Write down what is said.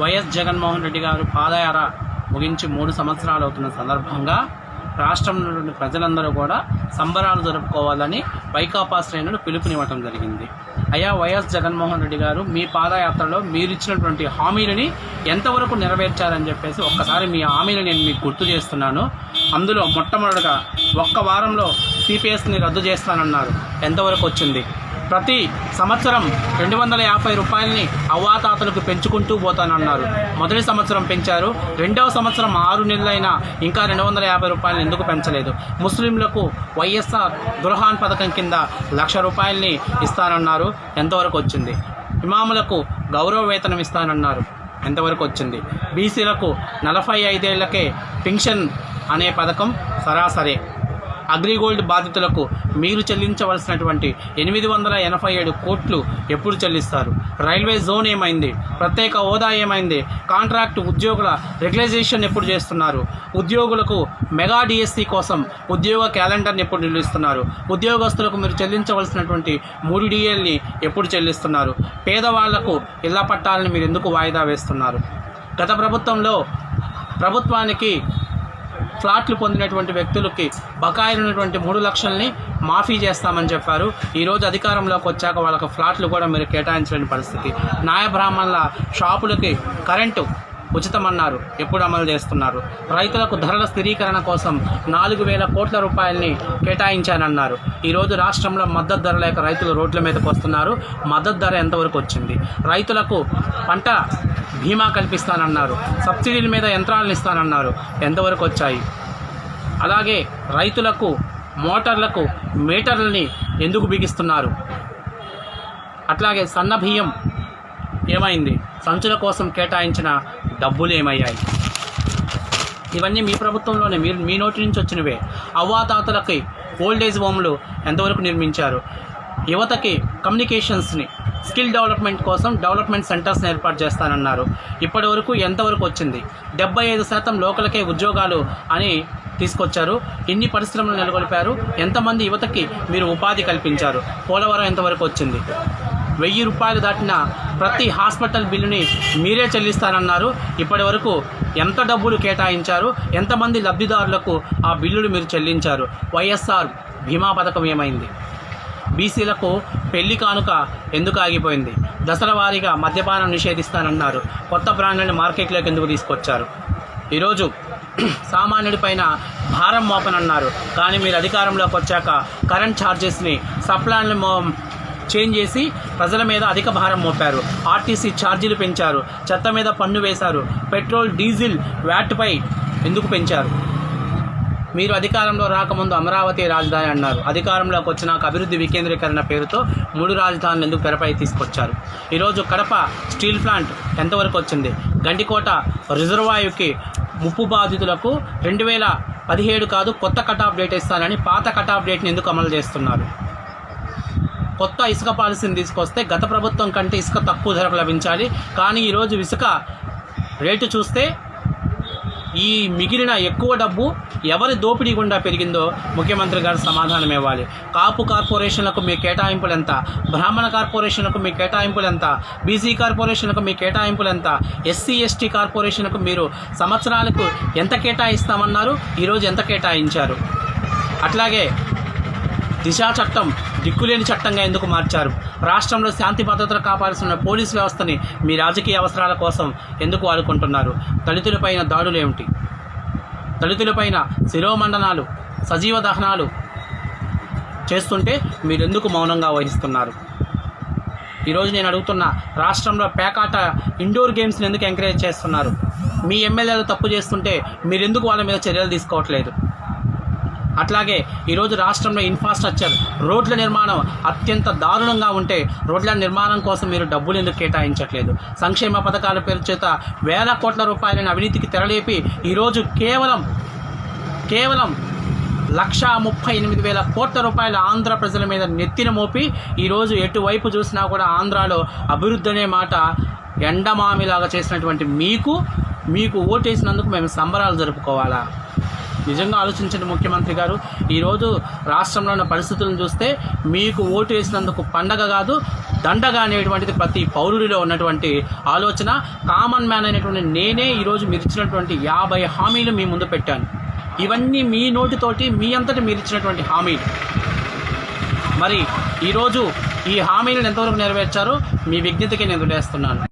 YS Jaganmohan Reddy గారు పాదయాత్ర ముగించి మూడు సంవత్సరాలు అవుతున్న సందర్భంగా రాష్ట్రంలోని ప్రజలందరూ కూడా సంబరాలు జరుపుకోవాలని వైకాపా శ్రేణులు పిలుపునివ్వటం జరిగింది. అయ్యా వైఎస్ జగన్మోహన్ రెడ్డి గారు మీ పాదయాత్రలో మీరు ఇచ్చినటువంటి హామీలని ఎంతవరకు నెరవేర్చారని చెప్పేసి ఒక్కసారి మీ హామీలు నేను మీకు గుర్తు చేస్తున్నాను. అందులో మొట్టమొదటిగా ఒక్క వారంలో సిపిఎస్ని రద్దు చేస్తానన్నారు. ఎంతవరకు వచ్చింది? ప్రతి సంవత్సరం రెండు వందల యాభై రూపాయలని అవ్వాతాతలకు పెంచుకుంటూ పోతానన్నారు. మొదటి సంవత్సరం పెంచారు. రెండవ సంవత్సరం ఆరు నెలలైనా ఇంకా రెండు వందల యాభై రూపాయలు ఎందుకు పెంచలేదు? ముస్లింలకు వైఎస్ఆర్ దుర్హాన్ పథకం కింద లక్ష రూపాయలని ఇస్తానన్నారు. ఎంతవరకు వచ్చింది? ఇమాములకు గౌరవ వేతనం ఇస్తానన్నారు. ఎంతవరకు వచ్చింది? బీసీలకు నలభై ఐదేళ్ళకే పెన్షన్ అనే పథకం సరాసరి. అగ్రిగోల్డ్ బాధితులకు మీరు చెల్లించవలసినటువంటి ఎనిమిది వందల ఎనభై ఏడు కోట్లు ఎప్పుడు చెల్లిస్తారు? రైల్వే జోన్ ఏమైంది? ప్రత్యేక హోదా ఏమైంది? కాంట్రాక్ట్ ఉద్యోగుల రెగ్యులైజేషన్ ఎప్పుడు చేస్తున్నారు? ఉద్యోగులకు మెగా డిఎస్సి కోసం ఉద్యోగ క్యాలెండర్ని ఎప్పుడు నిలుస్తున్నారు ఉద్యోగస్తులకు మీరు చెల్లించవలసినటువంటి మూడు డిఎల్ని ఎప్పుడు చెల్లిస్తున్నారు? పేదవాళ్ళకు ఇళ్ళ పట్టాలని మీరు ఎందుకు వాయిదా వేస్తున్నారు? గత ప్రభుత్వంలో ప్రభుత్వానికి ఫ్లాట్లు పొందినటువంటి వ్యక్తులకి బకాయిలు ఉన్నటువంటి మూడు లక్షల్ని మాఫీ చేస్తామని చెప్పారు. ఈరోజు అధికారంలోకి వచ్చాక వాళ్ళకి ఫ్లాట్లు కూడా మీరు కేటాయించలేని పరిస్థితి. న్యాయ బ్రాహ్మణుల షాపులకి కరెంటు ఉచితమన్నారు. ఎప్పుడు అమలు చేస్తున్నారు? రైతులకు ధరల స్థిరీకరణ కోసం నాలుగు వేల కోట్ల రూపాయల్ని కేటాయించానన్నారు. ఈరోజు రాష్ట్రంలో మద్దతు ధర లేక రైతులు రోడ్ల మీదకి వస్తున్నారు. మద్దతు ధర ఎంతవరకు వచ్చింది? రైతులకు పంట బీమా కల్పిస్తానన్నారు. సబ్సిడీల మీద యంత్రాలను ఇస్తానన్నారు. ఎంతవరకు వచ్చాయి? అలాగే రైతులకు మోటార్లకు మీటర్లని ఎందుకు బిగిస్తున్నారు? అట్లాగే సన్న బియ్యం ఏమైంది? సంచుల కోసం కేటాయించిన డబ్బులు ఏమయ్యాయి? ఇవన్నీ మీ ప్రభుత్వంలోనే మీరు మీ నోటి నుంచి వచ్చినవే. అవ్వాతాతలకి ఓల్డేజ్ హోమ్లు ఎంతవరకు నిర్మించారు? యువతకి కమ్యూనికేషన్స్ని స్కిల్ డెవలప్మెంట్ కోసం డెవలప్మెంట్ సెంటర్స్ని ఏర్పాటు చేస్తానన్నారు. ఇప్పటి వరకు ఎంతవరకు వచ్చింది? డెబ్బై ఐదు శాతం లోకలకే ఉద్యోగాలు అని తీసుకొచ్చారు. ఎన్ని పరిశ్రమలు నెలకొల్పారు? ఎంతమంది యువతకి మీరు ఉపాధి కల్పించారు? పోలవరం ఎంతవరకు వచ్చింది? వెయ్యి రూపాయలు దాటిన ప్రతి హాస్పిటల్ బిల్లుని మీరే చెల్లిస్తానన్నారు. ఇప్పటి వరకు ఎంత డబ్బులు కేటాయించారు ఎంతమంది లబ్ధిదారులకు ఆ బిల్లులు మీరు చెల్లించారు? వైఎస్ఆర్ భీమా పథకం ఏమైంది? బీసీలకు పెళ్ళి కానుక ఎందుకు ఆగిపోయింది? దసరా వారీగా మద్యపానం నిషేధిస్తానన్నారు. కొత్త బ్రాండ్లను మార్కెట్లోకి ఎందుకు తీసుకొచ్చారు? ఈరోజు సామాన్యుడిపైన భారం మోపనన్నారు. కానీ మీరు అధికారంలోకి వచ్చాక కరెంట్ ఛార్జెస్ని సప్లాన్లు మో చేంజ్ చేసి ప్రజల మీద అధిక భారం మోపారు. ఆర్టీసీ ఛార్జీలు పెంచారు. చెత్త మీద పన్ను వేశారు. పెట్రోల్ డీజిల్ వ్యాట్పై ఎందుకు పెంచారు? మీరు అధికారంలో రాకముందు అమరావతి రాజధాని అన్నారు. అధికారంలోకి వచ్చినాక అభివృద్ధి వికేంద్రీకరణ పేరుతో మూడు రాజధానులు ఎందుకు తెరపై తీసుకొచ్చారు? ఈరోజు కడప స్టీల్ ప్లాంట్ ఎంతవరకు వచ్చింది? గండికోట రిజర్వాయుకి ముప్పు బాధితులకు రెండు వేల పదిహేడు కాదు కొత్త కటాఫ్ డేట్ ఇస్తానని పాత కట్ ఆఫ్ డేట్ని ఎందుకు అమలు చేస్తున్నారు? కొత్త ఇసుక పాలసీని తీసుకొస్తే గత ప్రభుత్వం కంటే ఇసుక తక్కువ ధరకు లభించాలి. కానీ ఈరోజు ఇసుక రేటు చూస్తే ఈ మిగిలిన ఎక్కువ డబ్బు ఎవరి దోపిడీ గుండా పెరిగిందో ముఖ్యమంత్రి గారు సమాధానం ఇవ్వాలి. కాపు కార్పొరేషన్లకు మీ కేటాయింపులు ఎంత? బ్రాహ్మణ కార్పొరేషన్లకు మీ కేటాయింపులు ఎంత? బీసీ కార్పొరేషన్లకు మీ కేటాయింపులు ఎంత? ఎస్సీ ఎస్టీ కార్పొరేషన్కు మీరు సంవత్సరాలకు ఎంత కేటాయిస్తామన్నారు? ఈరోజు ఎంత కేటాయించారు? అట్లాగే దిశా చట్టం దిక్కులేని చట్టంగా ఎందుకు మార్చారు? రాష్ట్రంలో శాంతి భద్రతలు కాపాల్సిన పోలీస్ వ్యవస్థని మీ రాజకీయ అవసరాల కోసం ఎందుకు వాడుకుంటున్నారు? దళితులపైన దాడులు ఏమిటి? దళితులపైన శిరోమండనాలు సజీవ దహనాలు చేస్తుంటే మీరెందుకు మౌనంగా వహిస్తున్నారు? ఈరోజు నేను అడుగుతున్న రాష్ట్రంలో పేకాట ఇండోర్ గేమ్స్ని ఎందుకు ఎంకరేజ్ చేస్తున్నారు? మీ ఎమ్మెల్యేలు తప్పు చేస్తుంటే మీరెందుకు వాళ్ళ మీద చర్యలు తీసుకోవట్లేదు? అట్లాగే ఈరోజు రాష్ట్రంలో ఇన్ఫ్రాస్ట్రక్చర్ రోడ్ల నిర్మాణం అత్యంత దారుణంగా ఉంటే రోడ్ల నిర్మాణం కోసం మీరు డబ్బులు ఎందుకు కేటాయించట్లేదు? సంక్షేమ పథకాల పేరు చేత వేల కోట్ల రూపాయలను అవినీతికి తెరలేపి ఈరోజు కేవలం కేవలం లక్షా ముప్పై ఎనిమిది వేల కోట్ల రూపాయల ఆంధ్ర ప్రజల మీద నెత్తిన మోపి ఈరోజు ఎటువైపు చూసినా కూడా ఆంధ్రాలో అభివృద్ధి అనే మాట ఎండమామిలాగా చేసినటువంటి మీకు మీకు ఓటేసినందుకు మేము సంబరాలు జరుపుకోవాలా? నిజంగా ఆలోచించండి ముఖ్యమంత్రి గారు. ఈరోజు రాష్ట్రంలో ఉన్న పరిస్థితులను చూస్తే మీకు ఓటు వేసినందుకు పండగ కాదు దండగా అనేటువంటిది ప్రతి పౌరుడిలో ఉన్నటువంటి ఆలోచన. కామన్ మ్యాన్ అనేటువంటి నేనే ఈరోజు మీరు ఇచ్చినటువంటి యాభై హామీలు మీ ముందు పెట్టాను. ఇవన్నీ మీ నోటితోటి మీ అంతటి మీరు ఇచ్చినటువంటి హామీలు. మరి ఈరోజు ఈ హామీలను ఎంతవరకు నెరవేర్చారో మీ విజ్ఞతకి నేను వదిలేస్తున్నాను.